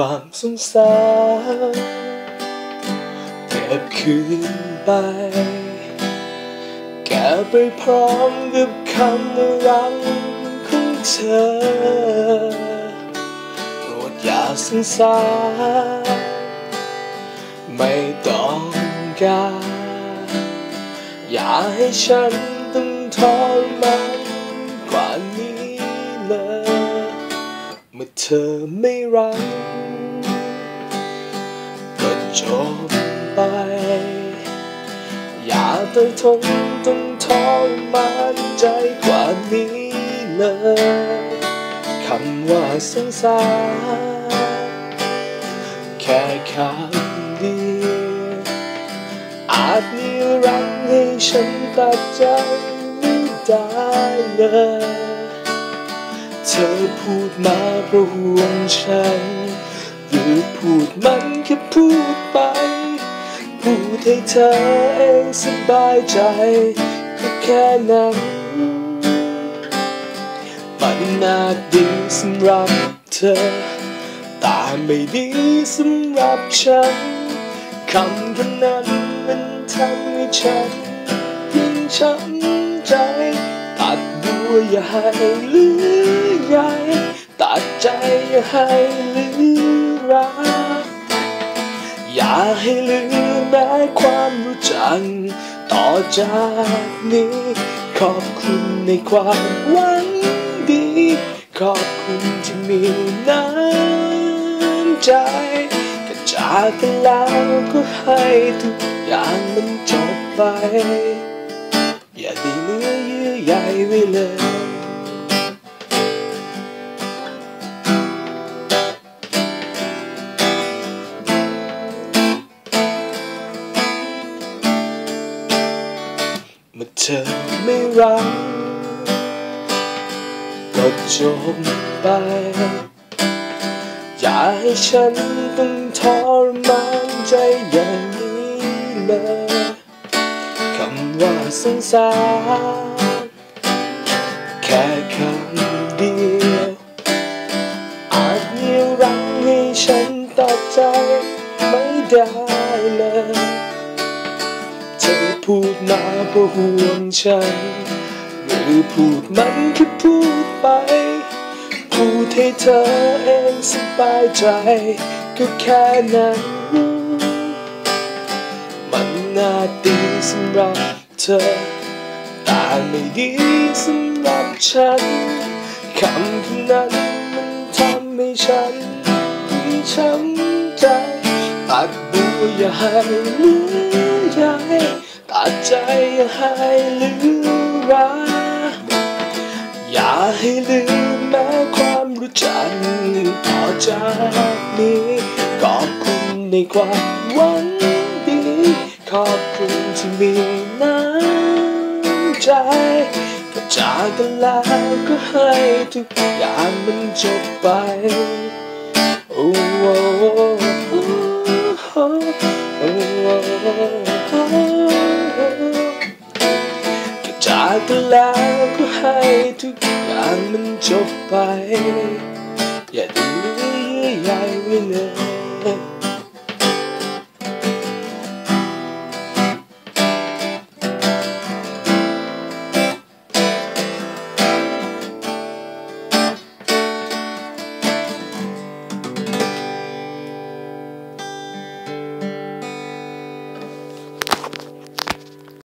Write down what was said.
ความสงสารเก็บคืนไป แกไปพร้อมกับคำว่ารักของเธอโปรดอย่าสงสารไม่ต้องการอย่าให้ฉันต้องทรมานกว่านี้เลย เมื่อเธอไม่รัก จบไป อย่าต้องทนต้องทรมานใจกว่านี้เลยคำว่าสงสารแค่คำเดียวอาจมีรักให้ฉันตัดใจไม่ได้เลย เธอพูดมาเพราะห่วงฉัน หรือพูดมันแค่พูดไป พูดให้เธอเองสบายใจก็แค่นั้นมันน่าดีสำหรับเธอ แต่ไม่ดีสำหรับฉันคำคนนั้นมันทำให้ฉันยิ่งช้ำใจ ตัดบัวอย่าให้เหลือใยตัดใจอย่าให้เหลือ รัก อย่าให้ลืมแม้ความรู้จักต่อจากนี้ ขอบคุณในความหวังดี ขอบคุณที่มีน้ำใจก็จากกันแล้วก็ให้ทุกอย่างมันจบไป เมื่อเธอไม่รักก็จบไป อย่าให้ฉันต้องทรมานใจอย่างนี้เลยคำว่าสงสารแค่คำเดียว อาจมีรักให้ฉันตัดใจไม่ได้ มาเพราะห่วงฉันหรือพูดมันแค่พูดไป พูดให้เธอเองสบายใจ ก็แค่นั้น มันน่าดีสำหรับเธอแต่ไม่ดีสำหรับฉันคำคำนั้นมันทำให้ฉันยิ่งช้ำใจตัดบัวอย่าให้เหลือ ใยตัดใจอย่าให้หลือรักอย่าให้ลืมแม้ความรู้จักต่อจากนี้ขอบคุณในความหวังดีขอบคุณที่มีน้ำใจก็จากกันแล้วก็ให้ทุกอย่างมันจบไปโอ้โทุกอย่างมันจบไป อย่าได้เหลือเยื่อใยไว้เลย